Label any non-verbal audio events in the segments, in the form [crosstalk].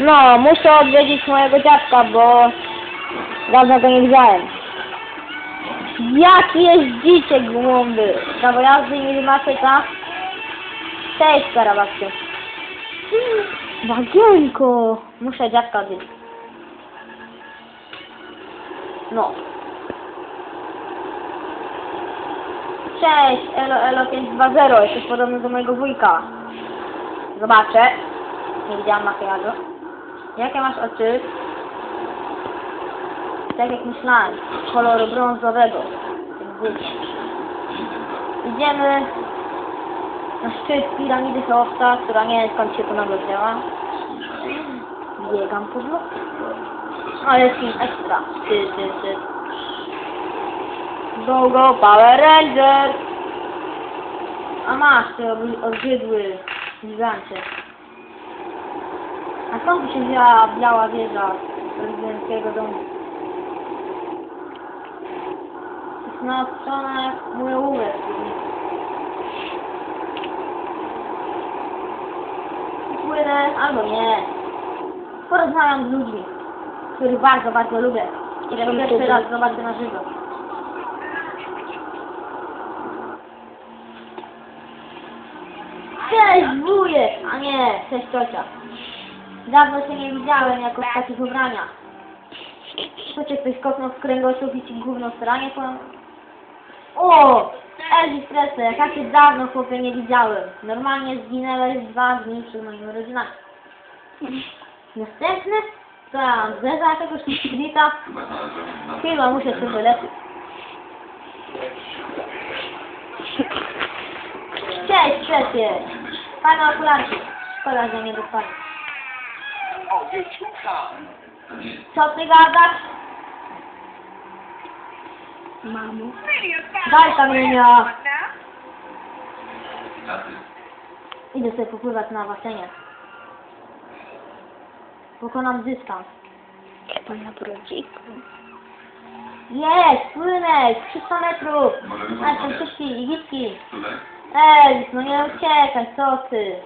No, muszę odwiedzić mojego dziadka, bo dawno go nie widziałem. Jaki jest dzieciek głąby? Prawo jazdy i matyka. Cześć, Karabasku. Bagienko! Muszę dziadka odwiedzić. No. Cześć, Elo Elo 520, jesteś podobny do mojego wujka. Zobaczę. Nie widziałam makijażu. Jakie masz oczy? Tak jak myślałem, koloru brązowego. Idziemy na szczyt piramidy Cheopsa, która nie wiem skąd się to nagle wzięła. Biegam po bloku. Ale film ekstra. Ty, ty, ty. Go, go, Power Ranger! A masz, ty obrzydły gigancie. A skąd się wzięła biała wieża prezydenckiego domu? Jest naoczona jak mój ołówek. Płynę, albo nie. Porozmawiam z ludźmi, których bardzo, bardzo lubię. Których pierwszy raz zobaczę na żywo. Cześć wujek! A nie, cześć ciocia. Dawno się nie widziałem jako w takich ubraniach. Co cię ktoś kopnął w kręgosłup i ci gówno stranie po... O! Elvis Presley, jak ja dawno chłopie nie widziałem. Normalnie zginęłeś dwa dni przed moimi rodzinami. Następny? Mam zeza jakiegoś streeta. Chyba muszę się wyleczyć. Cześć, Szefie! Fajne okularki. Szkoda, że nie dostanie. Co ty gadasz? Mamo. Daj kamienia! Idę sobie popływać na basenie. Pokonam dystans. Chyba na brodziku. Jest! Płynę! 300 metrów! A, jestem szybki, ligicki. Ej, no nie uciekaj, co ty?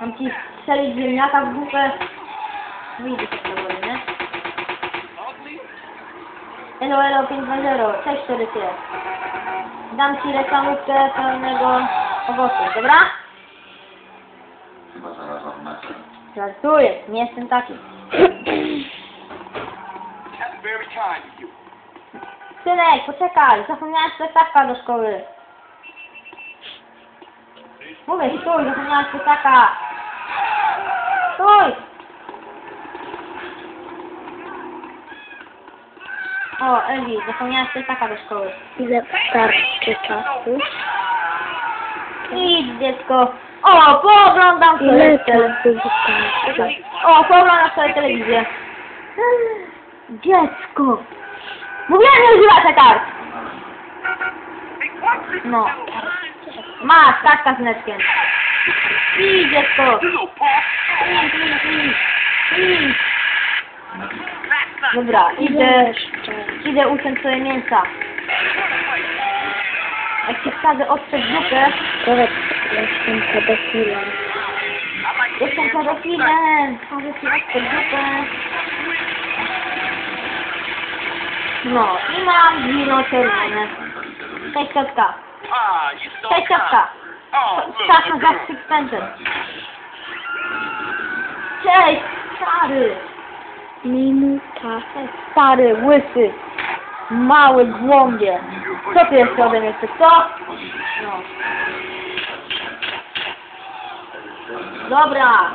Mam ci strzelić ziemniaka w głupę. Z tego, nie? Elo, elo, 520, cześć, Torycie. Dam ci reklamówkę pełnego owocu, dobra? Chyba znalazłam metę. Żartuję, nie jestem taki. Synek, poczekaj, zapomniałem plecaka do szkoły. Mówię, stój, zapomniałem plecaka. Stój! O, Eli, zapomniałem plecaka do szkoły. Ile starczy czasu? Idź, dziecko. O, pooglądam Ile sobie tele... czasu wystarczy? O, pooglądam sobie telewizję. Dziecko. Mówiłem, nie używaj kart. No. Masz, kartka z mleczkiem. Idź, dziecko. Idź, idź, idź. Idź. Dobra, idę, idę uciąć sobie mięsa. Jak ci wsadzę ostrze w dupę, Powiedz, jestem pedofilem. jestem pedofilem. Wsadzę ci ostrze w dupę. No, i mam wino czerwone. Cześć, so Cześć, look. Czas na zastrzyk. Cześć, stary. Minuta. Stary, łysy. Mały głąbie. Co ty jeszcze ode mnie co? Dobra.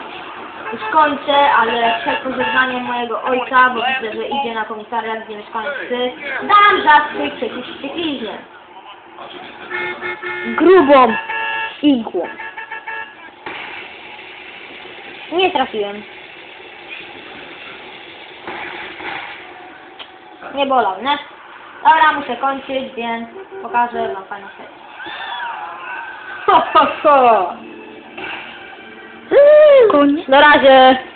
Już kończę, ale przed pożegnaniem mojego ojca, bo widzę, że idzie na komisariat, gdzie mieszkają psy, dam zastrzyk przeciw wściekliźnie. Grubą igłą. Nie trafiłem. Nie bolał, nie? Dobra, muszę kończyć, więc pokażę wam fajną rzecz. [laughs] Ho, ho, ho! Na razie!